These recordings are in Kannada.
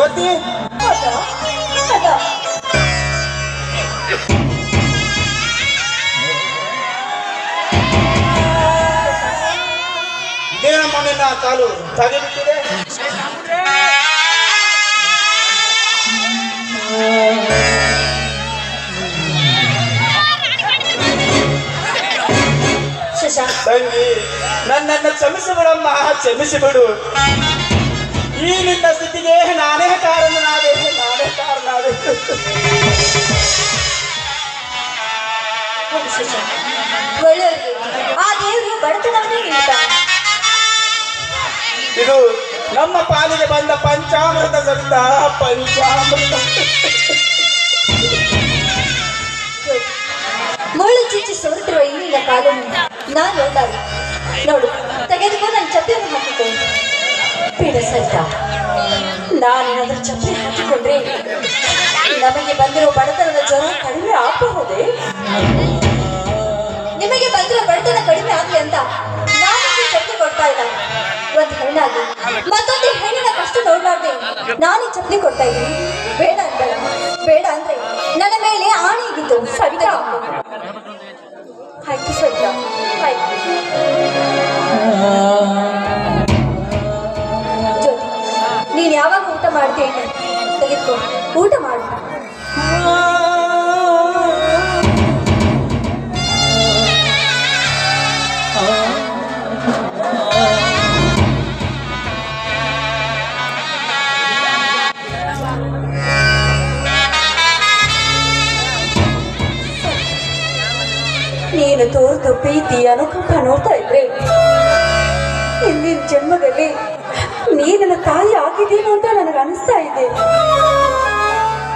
ಜ್ಯೋತಿ? ಇದೇನ ಮಣ್ಣಿನ ಕಾಲು ತಗಿಬಿಟ್ಟಿದೆ ತಂಗಿ ನನ್ನನ್ನು ಕ್ಷಮಿಸಿ ಬಿಡಮ್ಮ ಕ್ಷಮಿಸಿ ಬಿಡು. ಈ ನಿನ್ನ ಸ್ಥಿತಿಗೆ ನಾನೇ ಕಾರಣನಾದೆ ನಾನೇ ಕಾರಣನಾದೆ. ಹೌದು ಶಶಾಂಕ್ ಆ ದೇವರು ಬಡತನವನ್ನೇ ನೀಡ್ತಾನೆ ಇದು ನಮ್ಮ ಪಾಲಿಗೆ ಬಂದ ಪಂಚಾಮೃತ ಸವಿತ ಪಂಚಾಮೃತ. ಮುಳ್ಳು ಚೀಚಿ ಸೊರಟಿರುವ ನಿನ್ನ ಕಾಲನ್ನು ನಾನು ನೋಡು ತೆಗೆದುಕೊಂಡು ನನ್ನ ಚಪ್ಪೆ ಹಾಕಿಕೊ ಬೇಡ ಸರಿತ ನಾನೇನಾದ್ರೂ ಚಪ್ಪಲಿ ಹಾಕಿಕೊಂಡ್ರೆ ನಮಗೆ ಬಂದಿರೋ ಬಡತನದ ಜ್ವರ ಕಡಿಮೆ ಆಗಬಹುದೇ? ನಿಮಗೆ ಬಂದಿರೋ ಬಡತನ ಕಡಿಮೆ ಆಗಲಿ ಅಂತ ನಾನು ಚಪ್ಪಲಿ ಕೊಡ್ತಾ ಇಲ್ಲ. ಒಂದು ಹೆಣ್ಣಾಗಿ, ಮತ್ತೊಂದು ಹೆಣ್ಣಿನ ಕಷ್ಟ ನೋಡ್ಲಾರ್ದೆ ನಾನು ಚಪ್ಪಲಿ ಕೊಡ್ತಾ ಇದ್ದೀನಿ. ಬೇಡ ಅಂದಳ ಬೇಡ ಅಂದ್ರೆ ನನ್ನ ಮೇಲೆ ಆಣೆ ಇದ್ದಿತ್ತು ಸವಿತಾ ಆಯ್ತು ಸವಿತಾ ಆಯ್ತು ಮಾಡ್ತೀನಿ ತೆಗೆದುಕೋ. ಊಟ ಮಾಡು. ನೀನು ತೋರಿದ ಪ್ರೀತಿ ಅನುಕಂಪ ನೋಡ್ತಾ ಇದ್ರೆ ಹಿಂದಿನ ಜನ್ಮದಲ್ಲಿ ನೀನನ್ನ ತಾಯಿ ಆಗಿದ್ದೀನೋ ಅಂತ ನನಗೆ ಅನಿಸ್ತಾ ಇದೆ.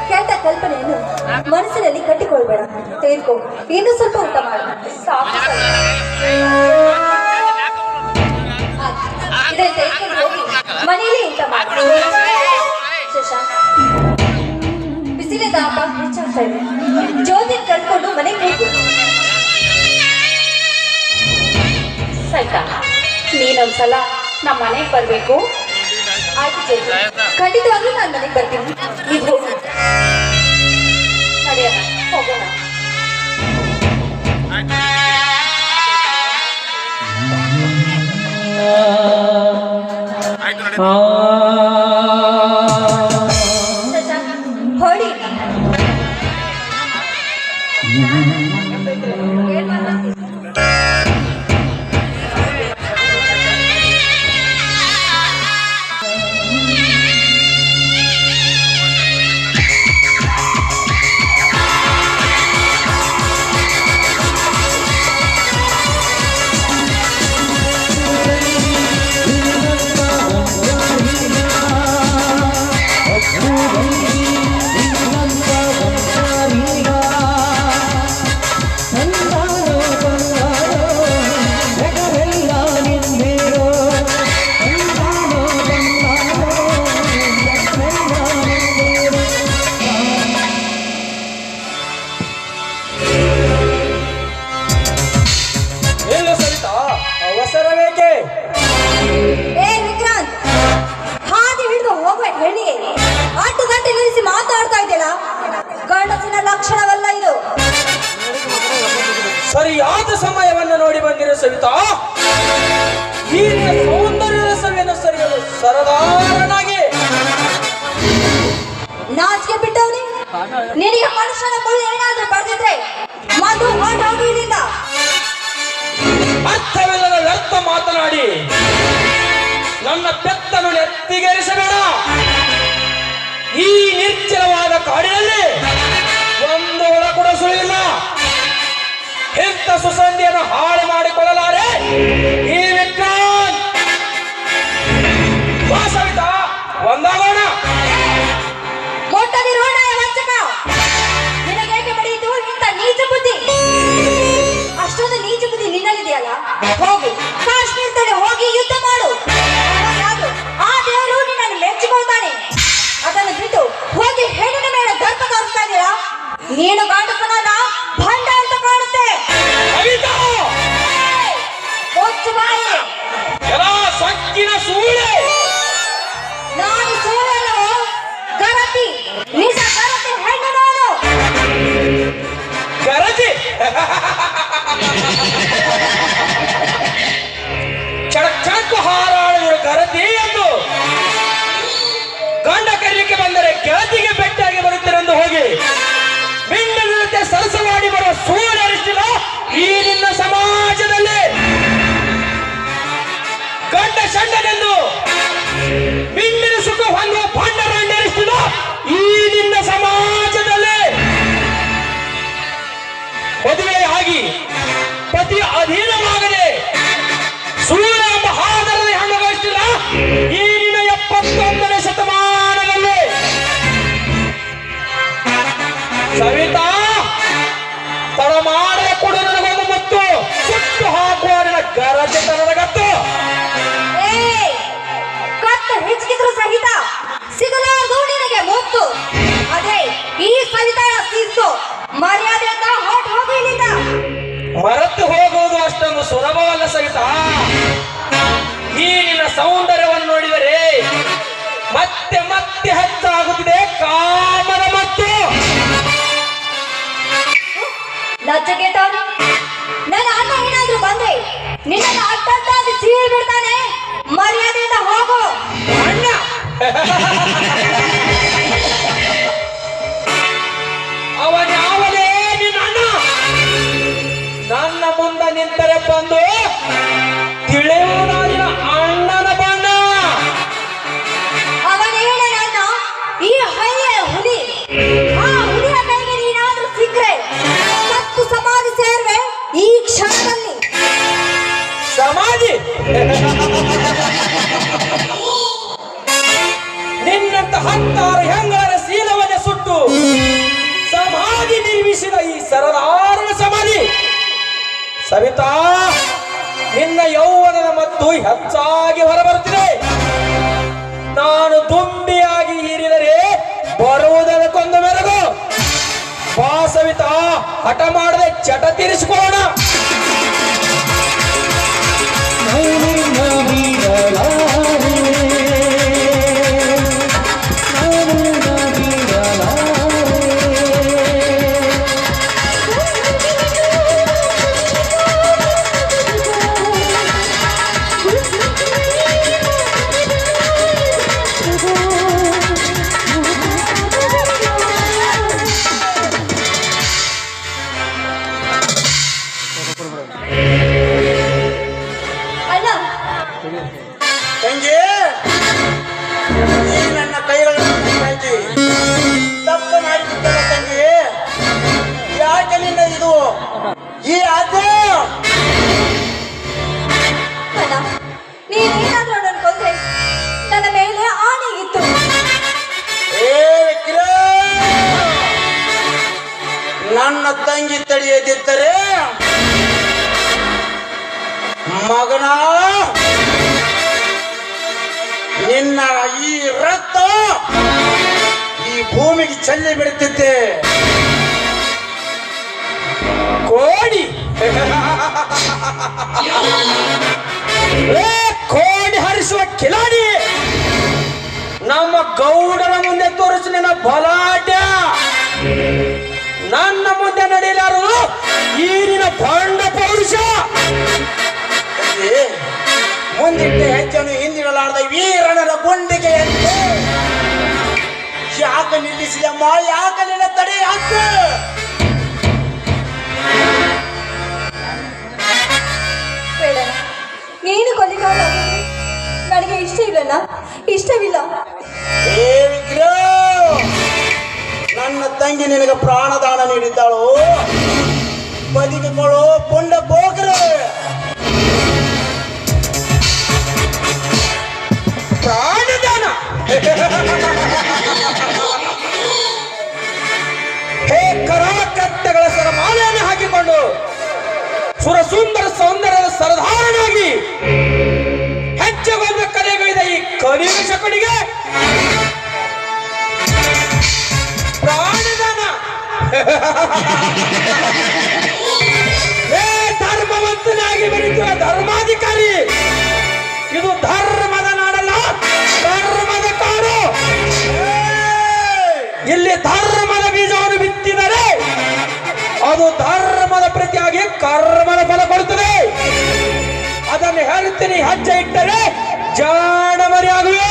ಕೆಟ್ಟ ಕಲ್ಪನೆಯನ್ನು ಮನಸ್ಸಿನಲ್ಲಿ ಕಟ್ಟಿಕೊಳ್ಬೇಡ. ತೆಗೆದುಕೋ. ಇನ್ನು ಸ್ವಲ್ಪ ಊಟ ಮಾಡು ಸಾಕು ಮಾಡು. ತಾಪ ಹೆಚ್ಚಾಗ್ತಾ ಇದೆ. ಜ್ಯೋತಿ ಕರ್ಕೊಂಡು ಮನೆಗೆ ಹೋಗು. ಸೈತಾ ನೀನೊಂದ್ಸಲ ನಮ್ಮ ಮನೆಗೆ ಬರಬೇಕು. ಆಯ್ತು ಜ್ಯೋತಿ ಖಂಡಿತವಾಗ್ಲೂ ನಾನು ಮನೆಗೆ ಬರ್ತೀನಿ. ನೀವು ಹೋಗು. ನಡೆಯೋಣ ಹೋಗೋಣ. ಶಶಾಂಕ್ ಸವಿತಾ? ಈ ಸೌಂದರ್ಯದ ಸವಿಯನ್ನು ಸರಿಯಲು ಸರದಾರನಾಗಿ. ನಾಚಿಕೆ ಬಿಟ್ಟವನಿ? ನಿನಗೆ ಮನುಷ್ಯನ ಮುಳ್ಳು ಏನಾದ್ರೂ ಬರ್ದಿದ್ರೆ ಮಧು ಹೊಂಟ ಹೋಗು ಇಲ್ಲಿಂದ ಅರ್ಥವಿಲ್ಲದ ವ್ಯರ್ಥ ಮಾತನಾಡಿ. ಬುದ್ಧಿ ನಿನ್ನಲ್ಲಿದೆಯಲ್ಲ ಹೋಗು ಗೆಳತಿಗೆ ಬೆಟ್ಟಾಗಿ ಬರುತ್ತೀರೆಂದು ಹೋಗಿ. ಮಿಂಡಿನ ಜೊತೆ ಸರಸವಾಡಿ ಬರುವ ಸೂರ್ಯ ಈ ನಿನ್ನ ಸವಿತಾ ತಡ ಮಾಡೇ ಕೊಡು ನನಗೊಂದು ಮುತ್ತು. ಸುಟ್ಟು ಹಾಕುವ ನಿನ್ನ ಗರಜೆ ತನಗತ್ತು ಕತ್ತು ಹೆಚ್ಚಿದ್ರು ಸಹಿತ ಸಿಗಲಾರದು ನಿನಗೆ ಮುತ್ತು. ಅದೇ ಈ ಸವಿತಾಳ ಶಿಸ್ತು ಮರ್ಯಾದೆಯಿಂದ ಹೊರಟು ಹೋಗು ಇಲ್ಲಿಂದ. ಮರೆತು ಹೋಗುವುದು ಅಷ್ಟೊಂದು ಸುಲಭವಲ್ಲ ಸಹಿತ ಈ ನಿನ್ನ ಸೌಂದರ್ಯವನ್ನು ನೋಡಿದರೆ ಮತ್ತೆ ಮತ್ತೆ ಹೆಚ್ಚಾಗುತ್ತಿದೆ ಕಾಮದ ಲಜ್ಜೆಗೆಟ್ಟವನು ನನ್ನ ಅಣ್ಣ ಏನಾದ್ರೂ ಬಂದ್ರೆ ನಿನ್ನ ಅಡ್ಡಡ್ಡಾಗಿ ಸೀರೆ ಬಿಡ್ತಾನೆ. ಮರ್ಯಾದೆಯಿಂದ ಹೋಗು. ಅಣ್ಣ! ಅವನೇ ನಿನ್ನ ಅಣ್ಣ? ನನ್ನ ಮುಂದೆ ನಿಂತರೆ ಬಂದು ಸವಿತಾ, ನಿನ್ನ ಯೌವನದ ಮತ್ತು ಹೆಚ್ಚಾಗಿ ಹೊರಬರುತ್ತಿದೆ. ನಾನು ತುಂಬಿಯಾಗಿ ಹೀರಿದರೆ ಬರುವುದಕ್ಕೊಂದು ಮೆರಗು. ಬಾ ಸವಿತಾ, ಹಠ ಮಾಡದೆ ಚಟ ತೀರಿಸಿಕೊಳ್ಳೋಣ. ಮಗನ? ನಿನ್ನ ಈ ರಕ್ತ ಈ ಭೂಮಿಗೆ ಚೆಲ್ಲಿ ಬಿಡುತ್ತಿದ್ದೆ. ಕೋಡಿ. ಕೋಡಿ ಹರಿಸುವ ಕಿಲಾಡಿ. ನಮ್ಮ ಗೌಡರ ಮುಂದೆ ತೋರಿಸಿ ನಿನ್ನ ಬಲಾಟ ನನ್ನ ಮುಂದೆ ನಡೆಯಲಾರು ಈ ನಿನ್ನ ಬಂಡ ಪೌರುಷ. ತಂಗಿ, ಮುಂದಿಟ್ಟ ಹೆಜ್ಜೆಯನ್ನು ಹಿಂದಿಡಲಾರ್ದ ವೀರಣರ ಗುಂಡಿಗೆ ಯಾಕ ನಿಲ್ಲಿಸಿದಮ್ಮ ಯಾಕ ನಿನ್ನ ತಡೆ ಯಾಕ ನೀನು ಕೊಲಿಗಾಲ ನನಗೆ ಇಷ್ಟ ಇಲ್ಲಲ್ಲ? ಇಷ್ಟವಿಲ್ಲ. ಏ ನನ್ನ ತಂಗಿ ನಿನಗೆ ಪ್ರಾಣದಾನ ನೀಡಿದ್ದಾಳು. ಬದುಕಿಕೊಳ್ಳು ಪುಂಡ ಬೋಗ್ರೆ! ಪ್ರಾಣದಾನ. ಹೇ ಕರಾಕಟ್ಟೆಗಳ ಸರಮಾಲೆಯನ್ನು ಹಾಕಿಕೊಂಡು ಸುರ ಸುಂದರ ಸೌಂದರ್ಯದ ಸರಧಾರನಾಗಿ ಹೆಚ್ಚಗೊಂಡ ಕಲೆಗಳಿದೆ ಈ ಕಲಿಯುಗ ಶಕುನಿಗೆ ಪ್ರಾಣದಾನ. ಧರ್ಮವಂತನಾಗಿ ಬರೀತೀವ ಧರ್ಮಾಧಿಕಾರಿ, ಇದು ಧರ್ಮದ ಧರ್ಮದ ಬೀಜವನ್ನು ಬಿತ್ತಿದರೆ ಅದು ಧರ್ಮದ ಪ್ರತಿಯಾಗಿ ಕರ್ಮದ ಫಲ ಕೊಡುತ್ತದೆ. ಅದನ್ನು ಹೇಳ್ತೀನಿ ಹೆಜ್ಜೆ ಇಟ್ಟರೆ ಜಾಣಮರಿಯಾಗುವೆ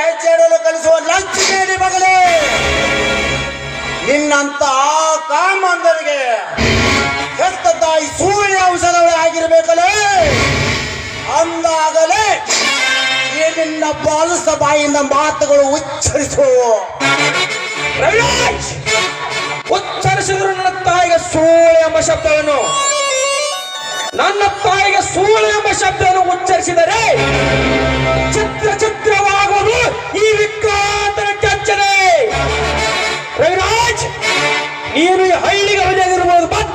ಹೆಜ್ಜೆ ಇಡಲು ಕಲಿಸುವ ಲಂಚಿ ಮಗಳೇ ನಿನ್ನಂತ ಕಾಮಂದರಿಗೆ ಹೆತ್ತ ತಾಯಿ ಸೂರ್ಯ ಔಷಧಗಳೇ ಆಗಿರಬೇಕಲೇ. ಅಂದಾಗಲೇ ನಿನ್ನ ಬಾಲಸ ಬಾಯಿಂದ ಮಾತುಗಳು ಉಚ್ಚರಿಸು. ರವಿರಾಜ್! ಉಚ್ಚರಿಸಿದ್ರು ನನ್ನ ತಾಯಿಗೆ ಸೂಳೆ ಎಂಬ ಶಬ್ದವನ್ನು. ನನ್ನ ತಾಯಿಗೆ ಸೂಳೆ ಎಂಬ ಶಬ್ದವನ್ನು ಉಚ್ಚರಿಸಿದರೆ ಚಿತ್ರ ಚಿತ್ರವಾಗುವುದು ಈ ವಿಕ್ರಾಂತನ ಕೆಚ್ಚನೆ ರವಿರಾಜ್, ನೀನು ಈ ಹಳ್ಳಿಗೆ ಹೊಡೆದಿರ್ಬೋದು ಬಟ್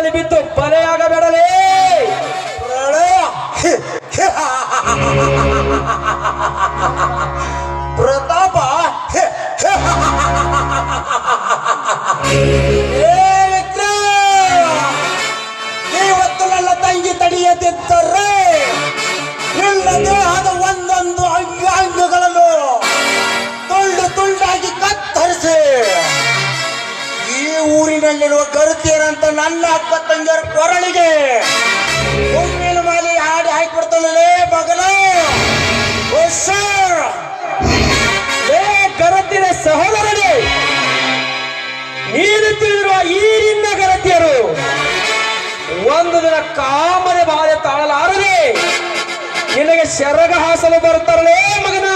ಪ್ರತಾಪದಲ್ಲಿ ಬಿದ್ದು ಬಲೆಯಾಗಬೇಡಲೇ ಊರಿನಲ್ಲಿರುವ ಗರುತಿಯರಂತ ನನ್ನ ಅಕ್ಕ ತಂಗಿಯರ ಕೊರಳಿಗೆ ಹೂವಿನ ಮಾಲೆ ಹಾಡಿ ಹಾಕಿಬಿಡ್ತಾನಲ್ಲೇ ಮಗನ? ಗರತಿನ ಸಹೋದರನೇ, ನೀನು ತಿಳಿದಿರುವ ಈ ನಿನ್ನ ಒಂದು ದಿನ ಕಾಮನೆ ಬಾಧೆ ತಾಳಲಾರದೆ, ನಿನಗೆ ಶರಗ ಹಾಸಲು ಬರುತ್ತಾರಲೇ ಮಗನ?